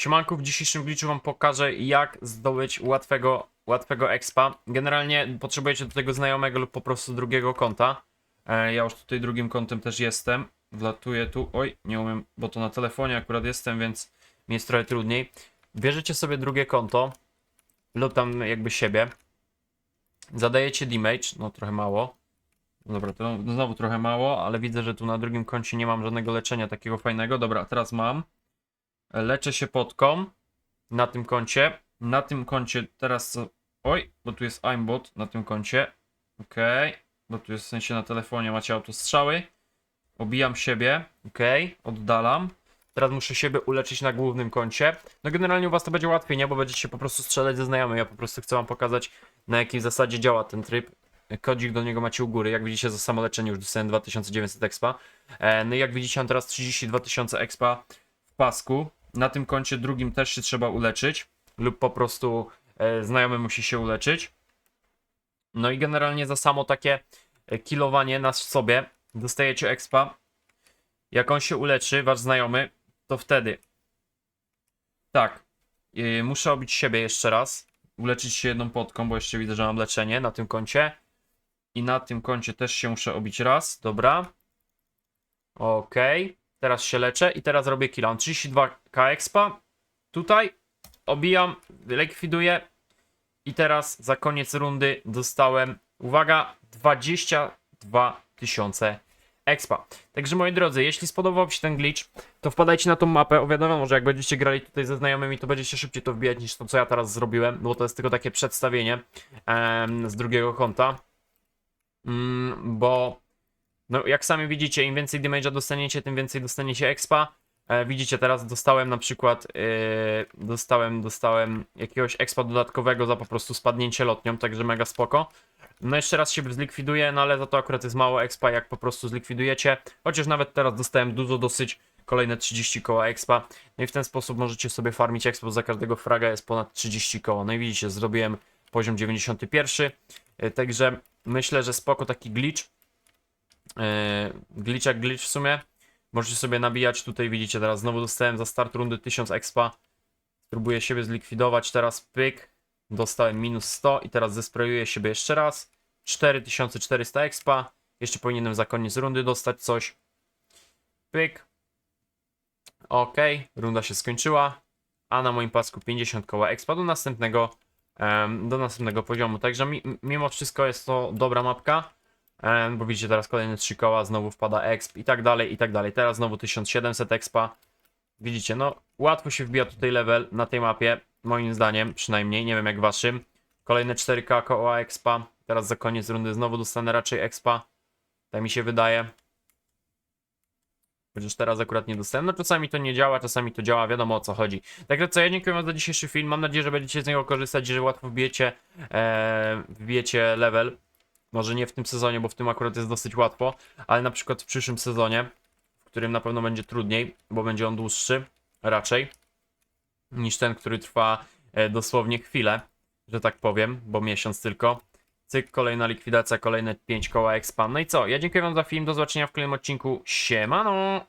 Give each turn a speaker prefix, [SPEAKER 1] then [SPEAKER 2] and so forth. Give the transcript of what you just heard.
[SPEAKER 1] Siemanku, w dzisiejszym glitchu wam pokażę jak zdobyć łatwego, łatwego expa. Generalnie potrzebujecie do tego znajomego lub po prostu drugiego konta. E, ja już tutaj drugim kontem też jestem. Wlatuję tu, oj, nie umiem, bo to na telefonie akurat jestem, więc mi jest trochę trudniej. Bierzecie sobie drugie konto lub tam jakby siebie. Zadajecie damage, no trochę mało. Dobra, to znowu trochę mało, ale widzę, że tu na drugim koncie nie mam żadnego leczenia takiego fajnego. Dobra, teraz mam. Leczę się podką na tym koncie. Na tym koncie teraz? Oj, bo tu jest aimbot na tym koncie. Okej, bo tu jest w sensie na telefonie macie autostrzały. Obijam siebie, okej, oddalam. Teraz muszę siebie uleczyć na głównym koncie. No generalnie u was to będzie łatwiej, nie? Bo będziecie po prostu strzelać ze znajomym. Ja po prostu chcę wam pokazać na jakiej zasadzie działa ten tryb. Kodzik do niego macie u góry. Jak widzicie za samoleczenie już dostałem 2900 expa. E, no i jak widzicie mam teraz 32 tysiące expa w pasku. Na tym koncie drugim też się trzeba uleczyć. Lub po prostu e, znajomy musi się uleczyć. No i generalnie za samo takie e, killowanie na sobie dostajecie expa. Jak on się uleczy, wasz znajomy, to wtedy tak, yy, muszę obić siebie jeszcze raz, uleczyć się jedną potką, bo jeszcze widzę, że mam leczenie na tym koncie. I na tym koncie też się muszę obić raz, dobra. Okej, teraz się leczę i teraz robię kill. Mam 32k expa. Tutaj obijam, likwiduję. I teraz za koniec rundy dostałem, uwaga, 22 tysiące expa. Także moi drodzy, jeśli spodobał się ten glitch, to wpadajcie na tą mapę. O wiadomo, że jak będziecie grali tutaj ze znajomymi, to będziecie szybciej to wbijać niż to, co ja teraz zrobiłem, bo to jest tylko takie przedstawienie em, z drugiego konta. Mm, bo no, jak sami widzicie, im więcej damage'a dostaniecie, tym więcej dostaniecie expa. E, widzicie, teraz dostałem na przykład, yy, dostałem, dostałem jakiegoś expa dodatkowego za po prostu spadnięcie lotnią, także mega spoko. No jeszcze raz się zlikwiduję, no ale za to akurat jest mało expa, jak po prostu zlikwidujecie. Chociaż nawet teraz dostałem dużo dosyć, kolejne 30 koła expa. No i w ten sposób możecie sobie farmić expo, za każdego fraga jest ponad 30 koła. No i widzicie, zrobiłem poziom 91. E, Także myślę, że spoko taki glitch. Yy, glitch jak glitch w sumie. Możecie sobie nabijać tutaj, widzicie, teraz znowu dostałem za start rundy 1000 expa. Spróbuję siebie zlikwidować, teraz pyk. Dostałem minus 100 i teraz zesprayuję siebie jeszcze raz. 4400 expa. Jeszcze powinienem za koniec rundy dostać coś. Pyk. Ok, runda się skończyła. A na moim pasku 50 koła expa do następnego, do następnego poziomu. Także mi, mimo wszystko jest to dobra mapka. Bo widzicie teraz kolejne 3 koła, znowu wpada exp i tak dalej, i tak dalej. Teraz znowu 1700 expa. Widzicie, no łatwo się wbija tutaj level na tej mapie, moim zdaniem przynajmniej, nie wiem jak waszym. Kolejne 4K koła expa, teraz za koniec rundy znowu dostanę raczej expa, tak mi się wydaje. Chociaż teraz akurat nie dostałem, no czasami to nie działa, czasami to działa, wiadomo o co chodzi. Także co, ja dziękuję wam za dzisiejszy film, mam nadzieję, że będziecie z niego korzystać, że łatwo wbijecie, e, wbijecie level. Może nie w tym sezonie, bo w tym akurat jest dosyć łatwo, ale na przykład w przyszłym sezonie, w którym na pewno będzie trudniej, bo będzie on dłuższy raczej niż ten, który trwa e, dosłownie chwilę, że tak powiem, bo miesiąc tylko. Cyk, kolejna likwidacja, kolejne 5 koła expa. No i co? Ja dziękuję wam za film, do zobaczenia w kolejnym odcinku. Siemano!